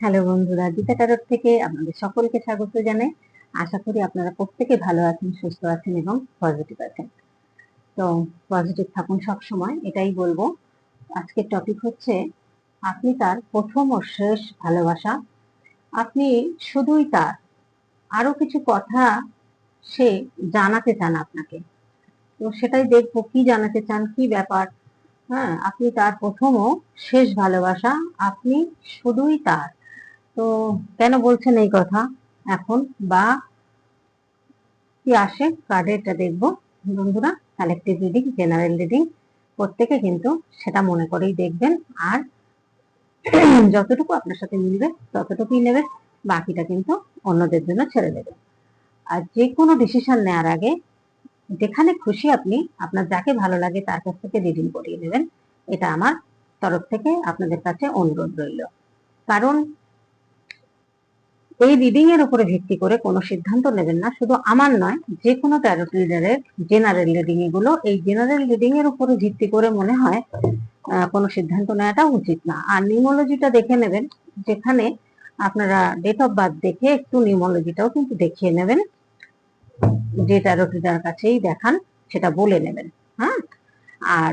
Hello বন্ধুরা, গীতা টারট থেকে আপনাদের সকলকে স্বাগত জানাই। আশা করি আপনারা প্রত্যেকে ভালো আছেন, সুস্থ আছেন এবং পজিটিভ আছেন। তো পজিটিভ থাকুন সব সময় এটাই বলব। আজকের টপিক হচ্ছে, আপনি তার প্রথম ও শেষ ভালোবাসা। আপনি শুধুই তার, আরও কিছু কথা সে জানাতে চান আপনাকে। তো সেটাই দেখব, কি জানাতে চান, কি ব্যাপার? হ্যাঁ আপনি তার প্রথম ও শেষ ভালোবাসা, আপনি শুধুই তার। তো কেন বলছেন এই কথা? এখন বা কি আসে? কার্ডে এটা দেখব। বন্ধুরা কালেকটিভ রিডিং জেনারেল রিডিং প্রত্যেকে কিন্তু সেটা মনে করেই দেখবেন। আর যতটুকু আপনার সাথে মিলবে, ততটুকুই নেবে। বাকিটা কিন্তু অন্যদের জন্য ছেড়ে দেবে। আর যে কোনো ডিসিশন নেওয়ার আগে যেখানে খুশি আপনি আপনার যাকে ভালো লাগে তার কাছ থেকে রিডিং করিয়ে নেবেন। এটা আমার তরফ থেকে আপনাদের কাছে অনুরোধ রইল। কারণ এই রিডিং এর উপরে ভিত্তি করে কোনো সিদ্ধান্ত নেবেন না। শুধু আমার নয় যে কোনো ট্যারোট রিডারের জেনারেল রিডিং এগুলো এই জেনারেল রিডিং এর উপরে ভিত্তি করে মনে হয় কোনো সিদ্ধান্ত নেওয়াটা উচিত না। আর নিউমোলজিটা দেখে নেবেন, যেখানে আপনারা ডেট অফ বার্থ দেখে একটু নিউমোলজিটাও কিন্তু দেখিয়ে নেবেন, যে ট্যারোট রিডার কাছেই দেখান, সেটা বলে নেবেন। হ্যাঁ? আর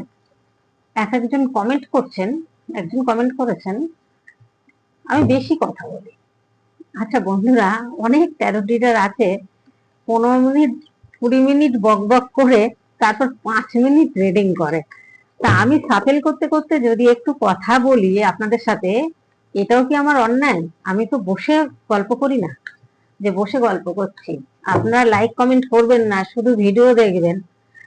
এক একজন কমেন্ট করছেন, একজন কমেন্ট করেছেন, আমি বেশি কথা বলি। আচ্ছা বন্ধুরা, অনেক ট্যারো রিডার আছে, পনেরো মিনিট, কুড়ি মিনিট বক বক করে তারপর পাঁচ মিনিট রিডিং করে। তা আমি সাফেল করতে করতে যদি একটু কথা বলি আপনাদের সাথে, এটাও কি আমার অন্যায়? আমি তো বসে গল্প করি না, যে বসে গল্প করছি। আপনারা লাইক কমেন্ট করবেন না, শুধু ভিডিও দেখবেন।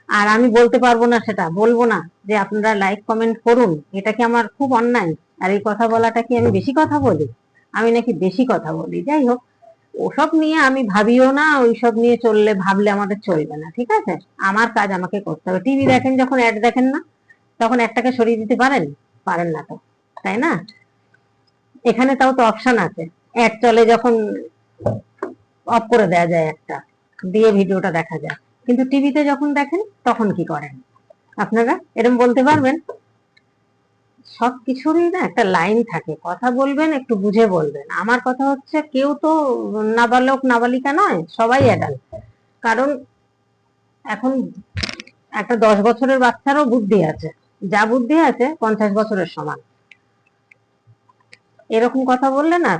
আর আমি বলতে পারব না সেটা, বলব না যে আপনারা লাইক কমেন্ট করুন। এটা কি আমার খুব অন্যায়? আর এই কথা বলাটা কি আমি বেশি কথা বলি? আমি নাকি বেশি কথা বলি যাই হোক ওসব নিয়ে আমি ভাবিও না ওইসব নিয়ে চললে ভাবলে আমাদের চলবে না ঠিক আছে? আমার কাজ আমাকে করতে হবে। টিভি দেখেন যখন অ্যাড দেখেন না তখন একটাকে সরিয়ে দিতে পারেন? পারেন না তো তাই না? এখানে তাও তো অপশন আছে। অ্যাড চলে যখন অফ করে দেওয়া যায় একটা দিয়ে ভিডিওটা দেখা যায়। কিন্তু টিভিতে যখন দেখেন তখন কি করেন? আপনারা এরকম বলতে পারবেন? সব কিছুরই না একটা লাইন থাকে। কথা বলবেন একটু বুঝে বলবেন। আমার কথা হচ্ছে কেউ তো নাবালক নাবালিকা নয় সবাই অ্যাডাল্ট কারণ এখন একটা দশ বছরের বাচ্চারও বুদ্ধি আছে। যা বুদ্ধি আছে পঞ্চাশ বছরের সমান। এরকম কথা বললে না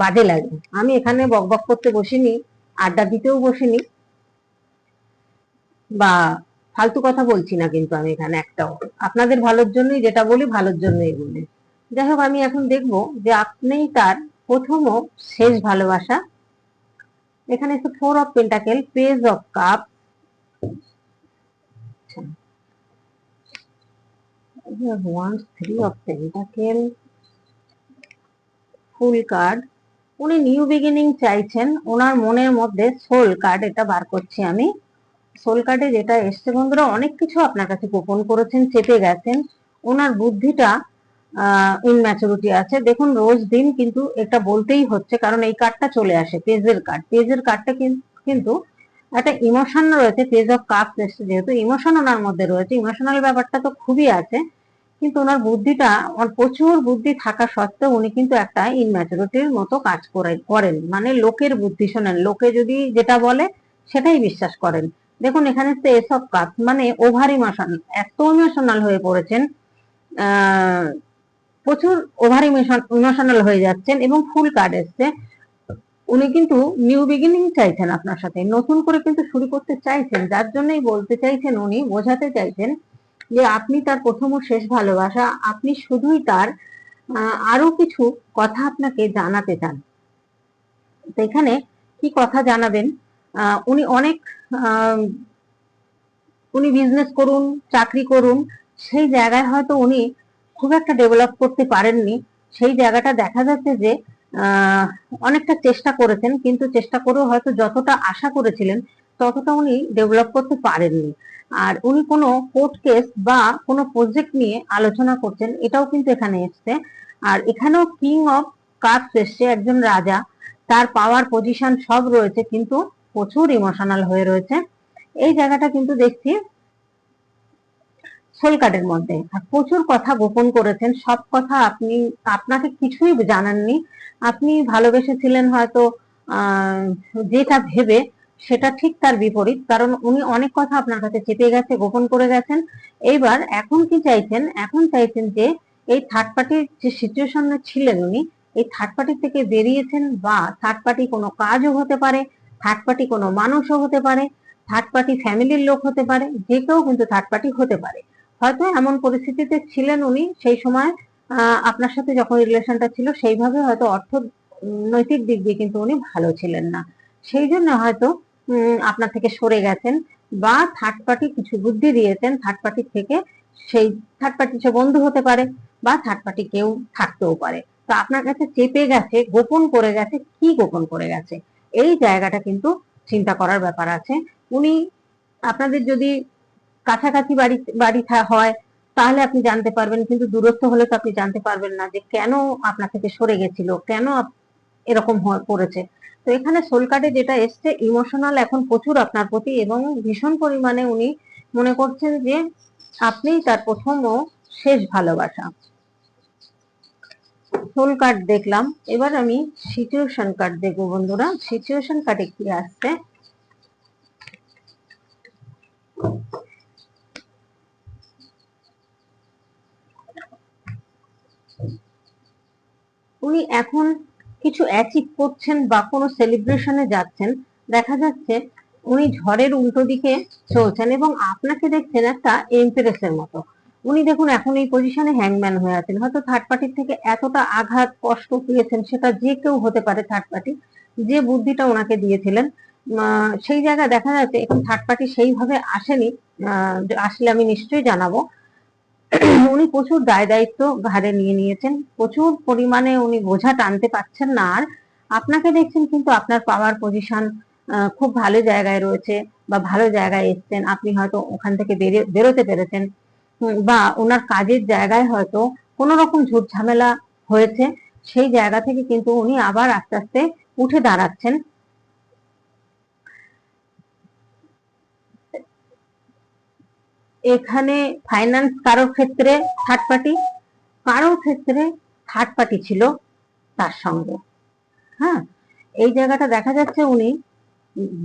বাজে লাগে। আমি এখানে বক বক করতে বসিনি আড্ডা দিতেও বসিনি। বা ফালতু কথা বলছি না কিন্তু আমি এখানে একটাও। আপনাদের ভালোর জন্যই যেটা বলি, ভালোর জন্যই বলি। যাই হোক, আমি এখন দেখব যে আপনি তার প্রথম ও শেষ ভালোবাসা। এখানে একটু four of pentacle page of cup one three of pentacle fool card উনি নিউ বিগিনিং চাইছেন, ওনার মনের মধ্যে সোল কার্ড এটা বার করছি আমি। সোল কার্ডে যেটা এসছে, বন্ধুরা, অনেক কিছু আপনার কাছে গোপন করেছেন, চেপে গেছেন। ওনার বুদ্ধিটা ইনম্যাচুরিটি আছে। দেখুন, রোজ দিন কিন্তু এটা বলতেই হচ্ছে, কারণ এই কার্ডটা চলে আসে পেজের কার্ড পেজের কার্ডটা কিন্তু একটা ইমোশন রয়েছে পেজ অফ কাপ এসছে যেহেতু ইমোশন ওনার মধ্যে রয়েছে ইমোশনাল ব্যাপারটা তো খুবই আছে, কিন্তু ওনার বুদ্ধিটা প্রচুর বুদ্ধি থাকা সত্ত্বেও উনি কিন্তু একটা ইনম্যাচুরিটির মতো কাজ করে করেন। মানে লোকের বুদ্ধি শোনেন, লোকে যদি যেটা বলে, সেটাই বিশ্বাস করেন। দেখুন, এখানে তো এসব কাজ মানে ওভার ইমোশনাল এত ইমোশনাল হয়ে পড়েছেন প্রচুর ওভার ইমোশনাল হয়ে যাচ্ছেন এবং ফুল কার্ড এসছে। উনি কিন্তু নিউ বিগিনিং চাইছেন আপনার সাথে, নতুন করে কিন্তু শুরু করতে চাইছেন, যার জন্যই বলতে চাইছেন উনি, বোঝাতে চাইছেন যে আপনি তার প্রথম ও শেষ ভালোবাসা, আপনি শুধুই তার আরও কিছু কথা আপনাকে জানাতে চান। এখানে কি কথা জানাবেন? উনি অনেক উনি বিজনেস করুন, চাকরি করুন, সেই জায়গায় হয়তো উনি খুব একটা ডেভেলপ করতে পারেননি। সেই জায়গাটা দেখা যাচ্ছে যে অনেকটা চেষ্টা করেছেন, কিন্তু চেষ্টা করেও হয়তো যতটা আশা করেছিলেন, ততটা উনি ডেভেলপ করতে পারেননি। আর উনি কোনো কোর্ট কেস বা কোনো প্রজেক্ট নিয়ে আলোচনা করছেন, এটাও কিন্তু এখানে এসছে। আর এখানেও কিং অফ কাপস এসছে, একজন রাজা। তার পাওয়ার পজিশন সব রয়েছে, কিন্তু প্রচুর ইমোশনাল হয়ে রয়েছে। এই জায়গাটা কিন্তু দেখছি সোল কার্ডের মধ্যে প্রচুর কথা গোপন করেছেন। সব কথা আপনি, আপনাকে কিছুই জানাননি। আপনি ভালোবেসেছিলেন হয়তো যেটা ভেবে, সেটা ঠিক তার বিপরীত। কারণ উনি অনেক কথা আপনার কাছে চেপে গেছে, গোপন করে গেছেন। এইবার এখন কি চাইছেন? এখন চাইছেন যে, এই থার্ড পার্টির যে সিচুয়েশনে ছিলেন উনি, এই থার্ড পার্টি থেকে বেরিয়েছেন বা থার্ড পার্টি কোনো কাজও হতে পারে থার্ড পার্টি কোনো মানুষও হতে পারে থার্ড পার্টি ফ্যামিলির লোক হতে পারে, যে কেউ কিন্তু থার্ড পার্টি হতে পারে। হয়তো এমন পরিস্থিতিতে ছিলেন উনি, সেই সময় আপনার সাথে যখন রিলেশনটা ছিল, সেইভাবে হয়তো অর্থ নৈতিক দিক দিয়ে কিন্তু উনি ভালো ছিলেন না। সেই জন্য হয়তো আপনার থেকে সরে গেছেন বা থার্ড পার্টি কিছু বুদ্ধি দিয়েছেন থার্ড পার্টি থেকে সেই থার্ড পার্টি সে বন্ধু হতে পারে বা থার্ড পার্টি কেউ থাকতেও পারে। তো আপনার কাছে চেপে গেছে, গোপন করে গেছে, কি গোপন করে গেছে? এই জায়গাটা কিন্তু চিন্তা করার ব্যাপার আছে। উনি আপনাদের যদি কাছাকাছি বাড়ি বাড়ি হয়, তাহলে আপনি জানতে পারবেন, কিন্তু দূরত্ব হলে তো আপনি জানতে পারবেন না যে কেন আপনার থেকে সরে গেছিল, কেন এরকম করেছে। তো এখানে সোল যেটা এসছে, ইমোশনাল এখন প্রচুর আপনার প্রতি এবং ভীষণ পরিমাণে উনি মনে করছেন যে আপনিই তার প্রথম ও শেষ ভালোবাসা। সোল কার্ড দেখলাম। এবার আমি সিচুয়েশন কার্ড দেখব বন্ধুরা। সিচুয়েশন কার্ডে কি আসছে? উনি এখন কিছু অ্যাচিভ করছেন বা কোনো সেলিব্রেশনে যাচ্ছেন। দেখা যাচ্ছে উনি ঝড়ের উল্টো দিকে চলছেন এবং আপনাকে দেখছেন একটা এমপ্রেসের মতো। উনি দেখুন এখন এই পজিশনে হ্যাংম্যান হয়ে আছেন। হয়তো থার্ড পার্টির থেকে এতটা আঘাত, কষ্ট পেয়েছেন, সেটা যে কেউ হতে পারে থার্ড পার্টি যে বুদ্ধিটা ওনাকে দিয়েছিলেন। সেই জায়গায় দেখা যাচ্ছে এখন থার্ড পার্টি সেইভাবে আসেনি। আসলে আমি নিশ্চয়ই জানাব। উনি প্রচুর দায় দায়িত্ব ঘাড়ে নিয়ে নিয়েছেন। প্রচুর পরিমাণে উনি বোঝা টানতে পারছেন না আর। আপনাকে দেখছেন কিন্তু আপনার পাওয়ার পজিশন খুব ভালো জায়গায় রয়েছে বা ভালো জায়গায় এসছেন। আপনি হয়তো ওখান থেকে বেরে- বেরোতে পেরেছেন। বা ওনার কাজের জায়গায় হয়তো কোনো রকম ঝামেলা হয়েছে, সেই জায়গা থেকে কিন্তু উনি আবার আস্তে আস্তে উঠে দাঁড়াচ্ছেন। এখানে ফাইন্যান্স কারোর ক্ষেত্রে থার্ড পার্টি কারোর ক্ষেত্রে থার্ড পার্টি ছিল তার সঙ্গে। হ্যাঁ এই জায়গাটা দেখা যাচ্ছে উনি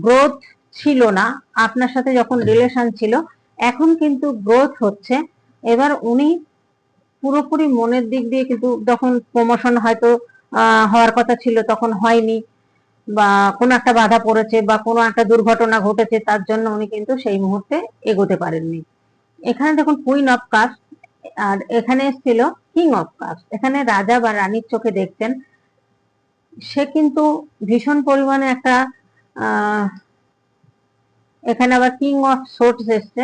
গ্রোথ ছিল না, আপনার সাথে যখন রিলেশন ছিল এখন কিন্তু গ্রোথ হচ্ছে। এবার উনি পুরোপুরি মনের দিক দিয়ে কিন্তু যখন প্রমোশন হয়তো হওয়ার কথা ছিল তখন হয়নি বা কোনো একটা বাধা পড়েছে বা কোনো একটা দুর্ঘটনা ঘটেছে, তার জন্য উনি কিন্তু সেই মুহূর্তে এগোতে পারেননি। এখানে দেখুন কুইন অফ কাস্ট আর এখানে এসেছিল কিং অফ কাস্ট এখানে রাজা বা রানীর চোখে দেখতেন সে কিন্তু ভীষণ পরিমাণে একটা এখানে আবার কিং অফ সোর্টস এসছে।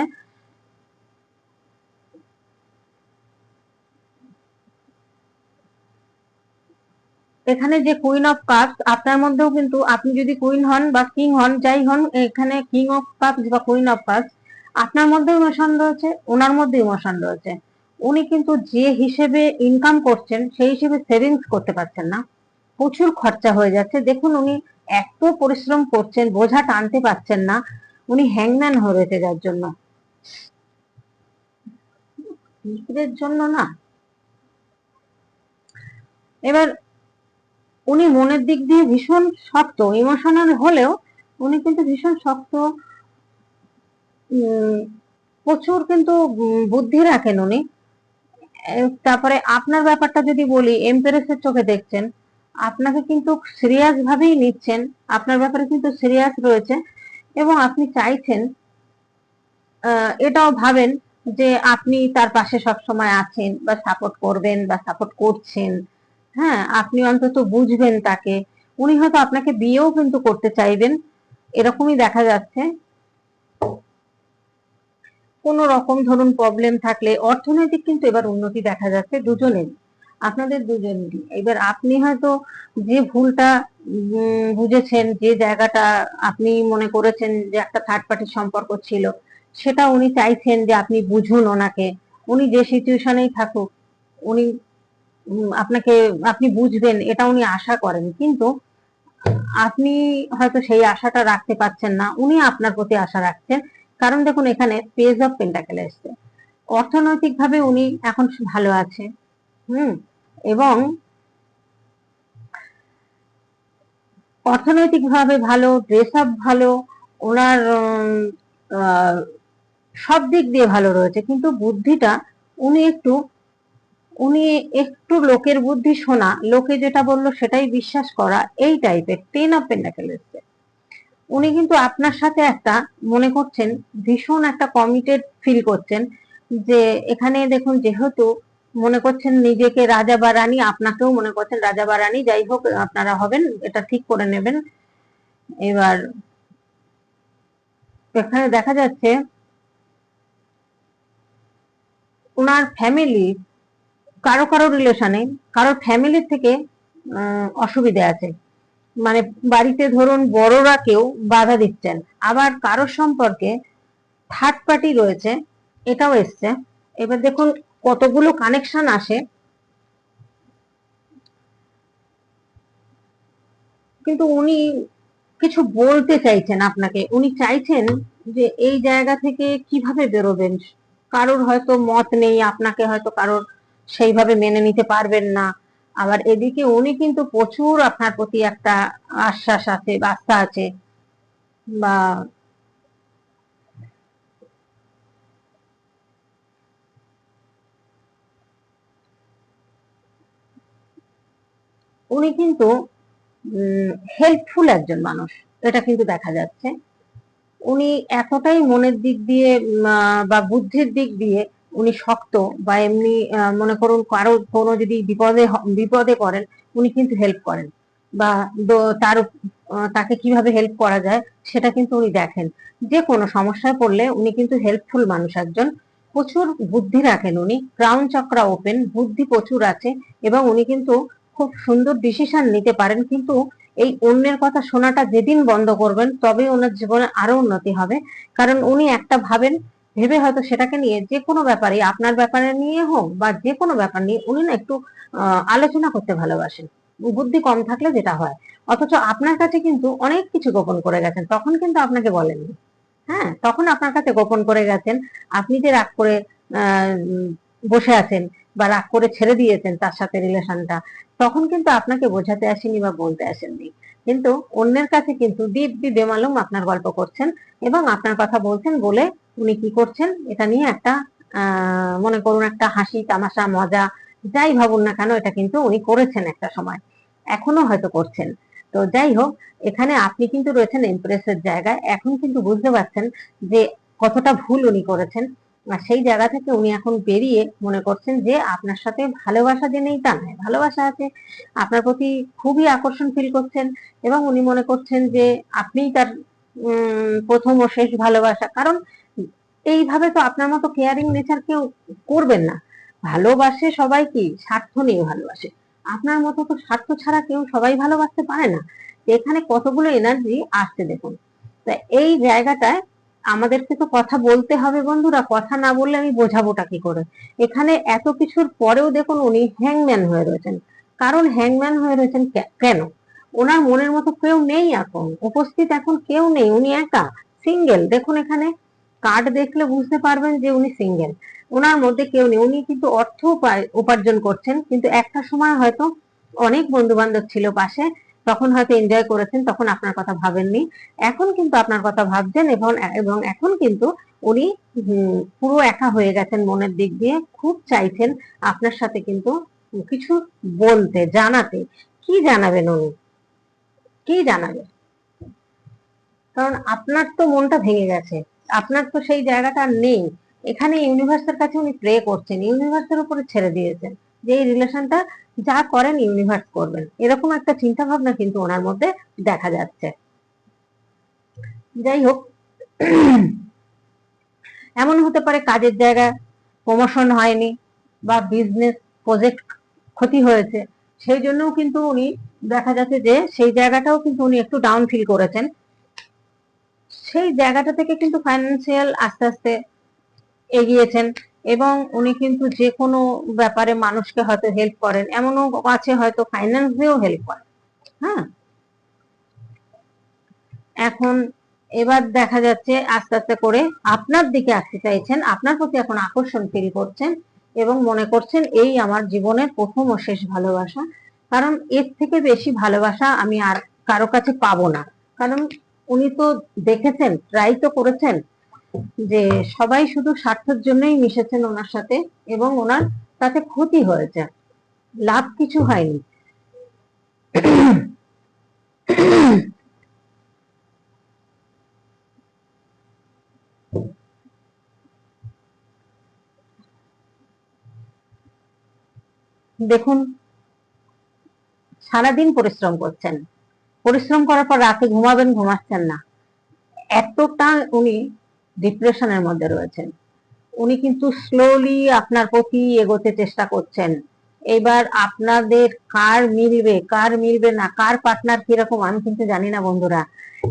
এখানে যে কুইন অফ কাপস আপনার মধ্যেও কিন্তু আপনি যদি কুইন হন বা কিং হন, যাই হন, এখানে কিং অফ কাপস বা কুইন অফ কাপস আপনার মধ্যে ইমোশন রয়েছে, ওনার মধ্যে ইমোশন রয়েছে। উনি কিন্তু যে হিসেবে ইনকাম করছেন, সেই হিসেবে সেভিংস করতে পারছেন না। প্রচুর খরচা হয়ে যাচ্ছে। দেখুন, উনি এত পরিশ্রম করছেন, বোঝা টানতে পারছেন না। উনি হ্যাংম্যান হয়ে রয়েছে যার জন্য। জন্য না। এবার উনি মনের দিক দিয়ে ভীষণ শক্ত ইমোশনাল হলেও উনি কিন্তু ভীষণ শক্ত। প্রচুর কিন্তু বুদ্ধি রাখেন উনি। তারপরে আপনার ব্যাপারটা যদি বলি এমপ্রেসের চোখে দেখছেন, আপনাকে কিন্তু সিরিয়াস ভাবেই নিচ্ছেন, আপনার ব্যাপারে কিন্তু সিরিয়াস রয়েছে এবং আপনি চাইছেন এটাও ভাবেন যে আপনি তার পাশে সব সময় আছেন বা সাপোর্ট করবেন বা সাপোর্ট করছেন। হ্যাঁ আপনি অন্তত বুঝবেন তাকে। উনি হয়তো আপনাকে বিয়েও কিন্তু করতে চাইবেন। এরকমই দেখা যাচ্ছে। কোন রকম ধরুন প্রবলেম থাকলে অর্থনৈতিক কিন্তু এবার উন্নতি দেখা যাচ্ছে দুজনের আপনাদের দুজনেরই। এবার আপনি হয়তো যে ভুলটা বুঝেছেন, যে জায়গাটা আপনি মনে করেছেন যে একটা থার্ড পার্টির সম্পর্ক ছিল, সেটা উনি চাইছেন যে আপনি বুঝুন ওনাকে। উনি যে সিচুয়েশনেই থাকুক, উনি আপনাকে, আপনি বুঝবেন, এটা উনি আশা করেন। কিন্তু আপনি হয়তো সেই আশাটা রাখতে পারছেন না, উনি আপনার প্রতি আশা রাখছেন। কারণ দেখুন, এখানে পেজ অফ পেন্টাকেল এসছে। অর্থনৈতিকভাবে উনি এখন ভালো আছে। হুম? এবং অর্থনৈতিকভাবে ভালো ড্রেস আপ ভালো, ওনার সব দিক দিয়ে ভালো রয়েছে। কিন্তু বুদ্ধিটা উনি একটু উনি একটু লোকের বুদ্ধি শোনা, লোকে যেটা বলল সেটাই বিশ্বাস করা, এই টাইপের টেন অফ পেন্টাকেল এসছে উনি কিন্তু আপনার সাথে একটা মনে করছেন, ভীষণ একটা কমিটেড ফিল করছেন যে এখানে দেখুন যেহেতু মনে করছেন নিজেকে রাজা বা রানী, আপনাকেও মনে করছেন রাজা বা রানী, যাই হোক আপনারা হবেন, এটা ঠিক করে নেবেন। এবার এখানে দেখা যাচ্ছে ওনার ফ্যামিলি কারও কারও রিলেশনে কারও ফ্যামিলির থেকে অসুবিধে আছে। মানে বাড়িতে ধরুন বড়রা কেউ বাধা দিচ্ছেন, আবার কারোর সম্পর্কে থার্ড পার্টি রয়েছে, এটাও এসছে। এবার দেখুন কতগুলো কানেকশন আসে। কিন্তু উনি কিছু বলতে চাইছেন আপনাকে। উনি চাইছেন যে এই জায়গা থেকে কীভাবে বেরোবেন? কারোর হয়তো মত নেই, আপনাকে হয়তো কারোর সেইভাবে মেনে নিতে পারবেন না। আবার এদিকে উনি কিন্তু প্রচুর আপনার প্রতি একটা আশ্বাস আছে, আস্থা আছে। বা উনি কিন্তু হেল্পফুল একজন মানুষ, এটা কিন্তু দেখা যাচ্ছে। উনি এতটাই মনের দিক দিয়ে বা বুদ্ধির দিক দিয়ে উনি শক্ত বা এমনি মনে করুন কারও কোনো যদি বিপদে বিপদে পড়েন, উনি কিন্তু হেল্প করেন। বা তার তাকে কীভাবে হেল্প করা যায়, সেটা কিন্তু উনি দেখেন। যে কোনো সমস্যায় পড়লে উনি কিন্তু হেল্পফুল মানুষ একজন। প্রচুর বুদ্ধি রাখেন উনি। ক্রাউন চক্রা ওপেন বুদ্ধি প্রচুর আছে এবং উনি কিন্তু খুব সুন্দর ডিসিশন নিতে পারেন। কিন্তু এই অন্যের কথা শোনাটা যেদিন বন্ধ করবেন, তবেই ওনার জীবনে আরও উন্নতি হবে। কারণ উনি একটা ভাবেন ভেবে হয়তো সেটাকে নিয়ে যে কোনো ব্যাপারে, আপনার ব্যাপারে নিয়ে হোক বা যে কোনো ব্যাপার নিয়ে উনি না একটু আলোচনা করতে ভালোবাসেন। বুদ্ধি কম থাকলে যেটা হয়। অথচ আপনার কাছে কিন্তু অনেক কিছু গোপন করে গেছেন। তখন কিন্তু আপনাকে বলেননি। হ্যাঁ তখন আপনার কাছে গোপন করে গেছেন। আপনি যে রাগ করে বসে আছেন বা রাগ করে ছেড়ে দিয়েছেন তার সাথে রিলেশনটা, তখন কিন্তু আপনাকে বোঝাতে আসেনি বা বলতে আসেননি। কিন্তু অন্যের কাছে কিন্তু দিব্যি বেমালুম আপনার গল্প করছেন এবং আপনার কথা বলছেন বলে উনি কি করছেন? এটা নিয়ে একটা মনে করুন একটা হাসি, তামাশা, মজা, যাই ভাবুন না কেন, এটা কিন্তু উনি করেছেন একটা সময়। এখনও হয়তো করছেন। তো যাই হোক, এখানে আপনি কিন্তু রয়েছেন এমপ্রেসের জায়গায়। এখন কিন্তু বুঝতে পারছেন যে কতটা ভুল উনি করেছেন। আর সেই জায়গা থেকে উনি এখন বেরিয়ে মনে করছেন যে আপনার সাথে ভালোবাসা যে নেই তা নয়, ভালোবাসা আছে। আপনার প্রতি খুবই আকর্ষণ ফিল করছেন এবং উনি মনে করছেন যে আপনিই তার প্রথম ও শেষ ভালোবাসা। কারণ এইভাবে তো আপনার মতো কেয়ারিং নেচার কেউ করবেন না। ভালোবাসে সবাই কি স্বার্থ নিয়ে ভালোবাসে। আপনার মতো তো স্বার্থ ছাড়া কেউ সবাই ভালোবাসতে পারে না। এখানে কতগুলো এনার্জি আসছে দেখুন। তা এই জায়গাটায় আমাদেরকে তো কথা বলতে হবে বন্ধুরা। কথা না বললে আমি বোঝাবোটা কি করে? এখানে এত কিছুর পরেও দেখুন উনি হ্যাংম্যান হয়ে রয়েছেন। কারণ হ্যাংম্যান হয়ে রয়েছেন কেন? ওনার মনের মতো কেউ নেই এখন। উপস্থিত এখন কেউ নেই। উনি একা সিঙ্গেল দেখুন এখানে কার্ড দেখলে বুঝতে পারবেন যে উনি সিঙ্গেল ওনার মধ্যে কেউ নেই। উনি কিন্তু অর্থ উপার্জন করছেন। কিন্তু একটা সময় হয়তো অনেক বন্ধু বান্ধব ছিল পাশে, তখন হয়তো এনজয় করেছেন, তখন আপনার কথা ভাবেননি। এখন কিন্তু আপনার কথা ভাবছেন এবং এবং এখন কিন্তু উনি পুরো একা হয়ে গেছেন মনের দিক দিয়ে। খুব চাইছেন আপনার সাথে কিন্তু কিছু বলতে, জানাতে। কি জানাবেন উনি? কি জানাবেন কারণ আপনার তো মনটা ভেঙে গেছে। আপনার তো সেই জায়গাটা নেই। এখানে ইউনিভার্সের কাছে উনি প্রে করছেন ইউনিভার্সের উপরে ছেড়ে দিয়েছেন। যে এই রিলেশনটা যা করেন ইউনিভার্স করবেন। এরকম একটা চিন্তা ভাবনা কিন্তু ওনার মধ্যে দেখা যাচ্ছে। যাই হোক, এমন হতে পারে কাজের জায়গা প্রমোশন হয়নি বা বিজনেস প্রজেক্ট ক্ষতি হয়েছে। সেই জন্যও কিন্তু উনি দেখা যাচ্ছে যে সেই জায়গাটাও কিন্তু উনি একটু ডাউন ফিল করেছেন। সেই জায়গাটা থেকে কিন্তু ফাইন্যান্সিয়াল আস্তে আস্তে এগিয়েছেন এবং উনি কিন্তু যে কোনো ব্যাপারে মানুষকে হয়তো হেল্প করেন। এমনও আছে হয়তো ফাইন্যান্স দিয়েও হেল্প করেন। হ্যাঁ? এখন এবার দেখা যাচ্ছে আস্তে আস্তে করে আপনার দিকে আসতে চাইছেন, আপনার প্রতি এখন আকর্ষণ ফিল করছেন এবং মনে করছেন এই আমার জীবনের প্রথম ও শেষ ভালোবাসা। কারণ এর থেকে বেশি ভালোবাসা আমি আর কারও কাছে পাবো না। কারণ উনি তো দেখেছেন ট্রাই তো করেছেন যে সবাই শুধু স্বার্থের জন্যই মিশেছেন ওনার সাথে এবং ওনার তাতে ক্ষতি হয়েছে। লাভ কিছু হয়নি। দেখুন, সারাদিন পরিশ্রম করছেন। পরিশ্রম করার পর রাতে ঘুমাবেন, ঘুমাচ্ছেন না। এতটা উনি ডিপ্রেশনের মধ্যে রয়েছেন। উনি কিন্তু স্লোলি আপনার প্রতি এগোতে চেষ্টা করছেন। এবার আপনাদের কার মিলবে কার মিলবে না, কার পার্টনার কীরকম, আমি কিন্তু জানি না বন্ধুরা।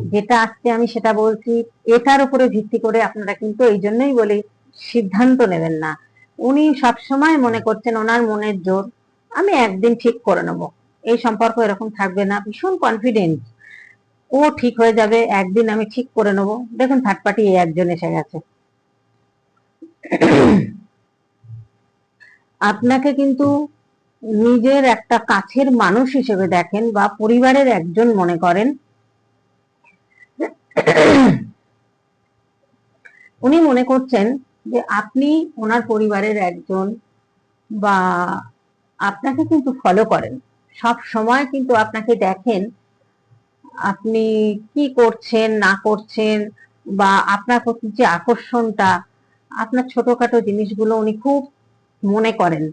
যেটা আজকে আমি সেটা বলছি, এটার উপরে ভিত্তি করে আপনারা কিন্তু এই জন্যই বলি, সিদ্ধান্ত নেবেন না। উনি সবসময় মনে করছেন, ওনার মনের জোর, আমি একদিন ঠিক করে নেব। এই সম্পর্ক এরকম থাকবে না, ভীষণ কনফিডেন্স ও ঠিক হয়ে যাবে, একদিন আমি ঠিক করে নেব। দেখুন থার্ড পার্টি এই একজন এসে গেছে। আপনাকে কিন্তু নিজের একটা কাছের মানুষ হিসেবে দেখেন বা পরিবারের একজন মনে করেন। উনি মনে করছেন যে আপনি ওনার পরিবারের একজন বা আপনাকে কিন্তু ফলো করেন। সব সময় কিন্তু আপনাকে দেখেন আপনি কি করছেন, না করছেন বা আপনার প্রতি যে আকর্ষণটা, আপনার ছোটখাটো জিনিসগুলো উনি খুব মনে করেন।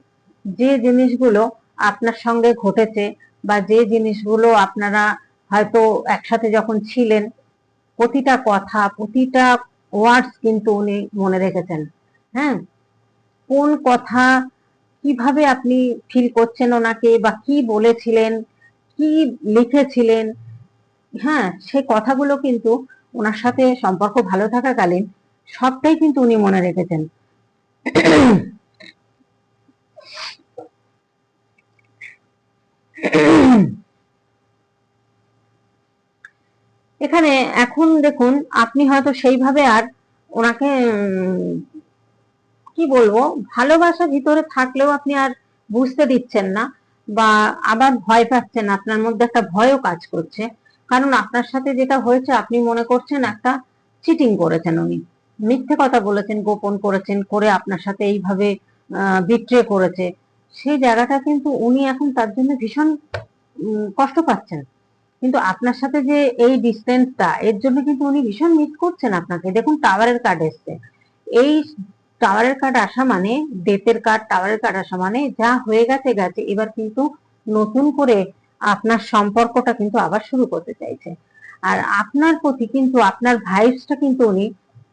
যে জিনিসগুলো আপনার সঙ্গে ঘটেছে বা যে জিনিসগুলো আপনারা হয়তো একসাথে যখন ছিলেন, প্রতিটা কথা, প্রতিটা ওয়ার্ডস কিন্তু উনি মনে রেখেছেন। হ্যাঁ? কোন কথা কীভাবে আপনি ফিল করছেন ওনাকে বা কি বলেছিলেন, কি লিখেছিলেন? হ্যাঁ সেই কথাগুলো কিন্তু ওনার সাথে সম্পর্ক ভালো থাকাকালীন সবটাই কিন্তু উনি মনে রেখেছেন। এখানে এখন দেখুন, আপনি হয়তো সেইভাবে আর ওনাকে কি বলব? ভালোবাসা ভিতরে থাকলেও আপনি আর বুঝতে দিচ্ছেন না বা আবার ভয় পাচ্ছেন, আপনার মধ্যে একটা ভয়ও কাজ করছে। কারণ আপনার সাথে যেটা হয়েছে, আপনি মনে করছেন একটা চিটিং করেছেন উনি। মিথ্যে কথা বলেছেন, গোপন করেছেন, করে আপনার সাথে এইভাবে বিট্রে করেছে। সেই জায়গাটা কিন্তু উনি এখন তার জন্য ভীষণ কষ্ট পাচ্ছেন। কিন্তু আপনার সাথে যে এই ডিস্টেন্সটা এর জন্য কিন্তু উনি ভীষণ মিস করছেন আপনাকে। দেখুন টাওয়ারের কার্ড এসছে। এই টাওয়ারের কার্ড আসা মানে ডেথের কার্ড টাওয়ারের কার্ড আসা মানে যা হয়ে গেছে গেছে। এবার কিন্তু নতুন করে আপনার সম্পর্কটা কিন্তু আবার শুরু করতে চাইছে। আর আপনার প্রতি কিন্তু, আপনার ভাইবসটা কিন্তু উনি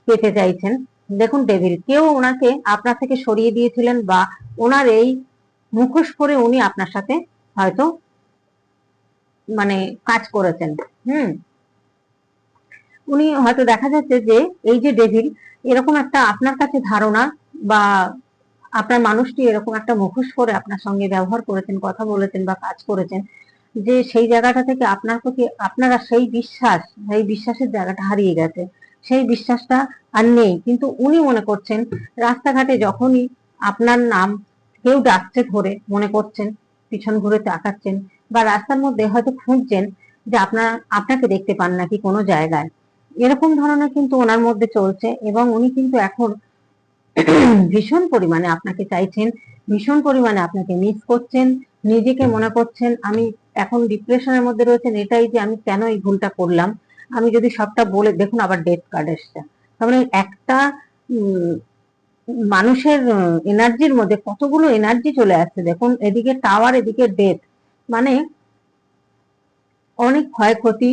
পেতে চাইছেন। দেখুন ডেভিল কেউ ওনাকে আপনার থেকে সরিয়ে দিয়েছিলেন বা ওনার এই মুখোশ করে উনি আপনার সাথে হয়তো মানে কাজ করেছেন। হুম। উনি হয়তো দেখা যাচ্ছে যে, এই যে ডেভিল এরকম একটা আপনার কাছে ধারণা বা আপনার মানুষটি এরকম একটা মুখোশ করে আপনার সঙ্গে ব্যবহার করেছেন, কথা বলেছেন বা কাজ করেছেন, যে সেই জায়গাটা থেকে আপনার প্রতি, আপনারা সেই বিশ্বাস, সেই বিশ্বাসের জায়গাটা হারিয়ে গেছে। সেই বিশ্বাসটা আর নেই। কিন্তু উনি মনে করছেন, রাস্তাঘাটে যখনই আপনার নাম কেউ ডাকছে ধরে, মনে করছেন, পিছন ঘুরে তাকাচ্ছেন বা রাস্তার মধ্যে হয়তো খুঁজছেন যে আপনার, আপনাকে দেখতে পান নাকি কোনো জায়গায়। এরকম ধরনের কিন্তু ওনার মধ্যে চলছে এবং উনি কিন্তু এখন ভীষণ পরিমাণে আপনাকে চাইছেন, ভীষণ পরিমাণে আপনাকে মিস করছেন, নিজেকে মনে করছেন, আমি এখন ডিপ্রেশনের মধ্যে রয়েছেন, এটাই যে আমি কেন এই ভুলটা করলাম? আমি যদি সবটা বলে, দেখুন আবার ডেথ কার্ড এসছে। তার মানে একটা মানুষের এনার্জির মধ্যে কতগুলো এনার্জি চলে আসছে, দেখুন, এদিকে টাওয়ার এদিকে ডেথ মানে অনেক ক্ষয়ক্ষতি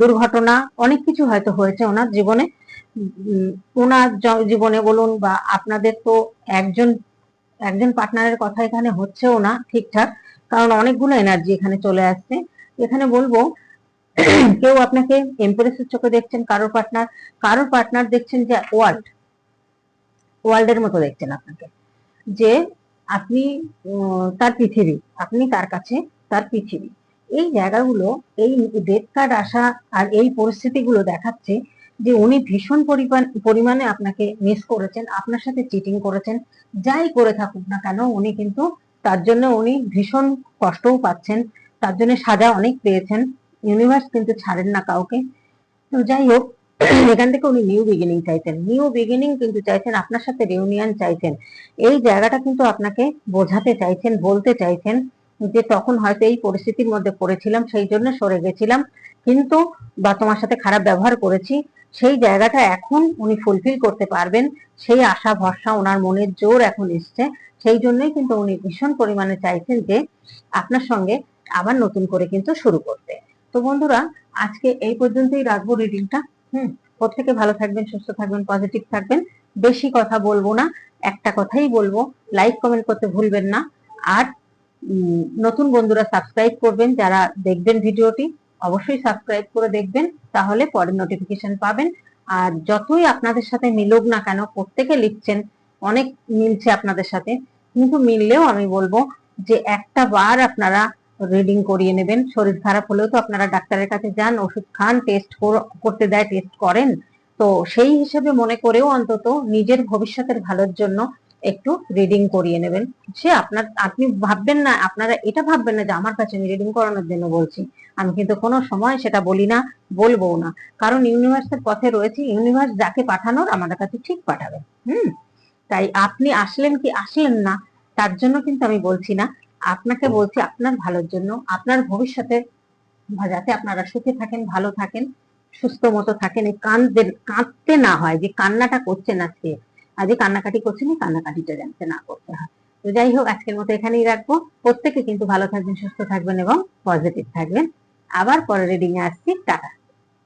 দুর্ঘটনা, অনেক কিছু হয়তো হয়েছে ওনার জীবনে। ওনার জীবনে বলুন বা আপনাদের তো একজন একজন পার্টনারের কথা এখানে হচ্ছেও না ঠিকঠাক, কারণ অনেকগুলো এনার্জি এখানে চলে আসছে। এখানে বলব, কেউ আপনাকে এমপ্রেসের চোখে দেখছেন, কারোর পার্টনার কারোর পার্টনার দেখছেন যে ওয়ার্ল্ড ওয়ার্ল্ডের মতো দেখছেন আপনাকে। যে আপনি তার পৃথিবী, আপনি তার কাছে, তার পৃথিবী। এই জায়গাগুলো, এই ডেথ কার্ড আসা আর এই পরিস্থিতিগুলো দেখাচ্ছে যে উনি ভীষণ পরিমাণে আপনাকে মিস করেছেন, আপনার সাথে চিটিং করেছেন, যাই করে থাকুক না কেন, উনি কিন্তু তার জন্য উনি ভীষণ কষ্টও পাচ্ছেন, তার জন্য সাজা অনেক পেয়েছেন ইউনিভার্স কিন্তু ছাড়েন না কাউকে। তো যাই হোক, এখান থেকে উনি নিউ বিগিনিং চাইছেন। নিউ বিগিনিং কিন্তু চাইছেন, আপনার সাথে রিউনিয়ন চাইছেন। এই জায়গাটা কিন্তু আপনাকে বোঝাতে চাইছেন, বলতে চাইছেন যে তখন হয়তো এই পরিস্থিতির মধ্যে পড়েছিলাম, সেই জন্য সরে গেছিলাম। কিন্তু বা তোমার সাথে খারাপ ব্যবহার করেছি। সেই জায়গাটা এখন উনি ফুলফিল করতে পারবেন। সেই আশা, ভরসা ওনার মনের জোর এখন এসছে। সেই জন্যই কিন্তু উনি ভীষণ পরিমাণে চাইছেন যে আপনার সঙ্গে আবার নতুন করে কিন্তু শুরু করতে। তো বন্ধুরা, আজকে এই পর্যন্তই রাখব রিডিংটা হুম, প্রত্যেকে ভালো থাকবেন, সুস্থ থাকবেন পজিটিভ থাকবেন। বেশি কথা বলব না, একটা কথাই বলব লাইক কমেন্ট করতে ভুলবেন না। আর নতুন বন্ধুরা সাবস্ক্রাইব করবেন, যারা দেখবেন ভিডিওটি, অবশ্যই সাবস্ক্রাইব করে দেখবেন, তাহলে পরের নোটিফিকেশন পাবেন। আর যতই আপনাদের সাথে মিলুক না কেন, প্রত্যেকে লিখছেন, অনেক মিলছে আপনাদের সাথে, কিন্তু মিললেও আমি বলব যে একটা বার আপনারা রিডিং করিয়ে নেবেন। শরীর খারাপ হলেও তো আপনারা ডাক্তারের কাছে যান, ওষুধ খান টেস্ট করতে দেয় টেস্ট করেন। তো সেই হিসেবে মনে করেও অন্তত নিজের ভবিষ্যতের ভালোর জন্য একটু রিডিং করিয়ে নেবেন। সে আপনার, আপনি ভাববেন না, আপনারা এটা ভাববেন না যে আমার কাছে আমি রিডিং করানোর জন্য বলছি। আমি কিন্তু কোনো সময় সেটা বলি না বলব না। কারণ ইউনিভার্সের পথে রয়েছে ইউনিভার্স যাকে পাঠানোর আমাদের কাছে ঠিক পাঠাবে। হুম? তাই আপনি আসলেন কি আসলেন না, তার জন্য কিন্তু আমি বলছি না। আপনাকে বলছি আপনার ভালোর জন্য, আপনার ভবিষ্যতে যাতে আপনারা সুখে থাকেন, ভালো থাকেন, সুস্থ মতো থাকেন, এই কাঁদতে কাঁদতে না হয়, যে কান্নাটা করছেন আজকে। আজকে কান্নাকাটি করছেন এই কান্নাকাটিটা জানতে না করতে হয়। তো যাই হোক, আজকের মতো এখানেই রাখব। প্রত্যেকে কিন্তু ভালো থাকবেন, সুস্থ থাকবেন এবং পজিটিভ থাকবেন। আবার পরের রিডিং এ আসছি। টাটা।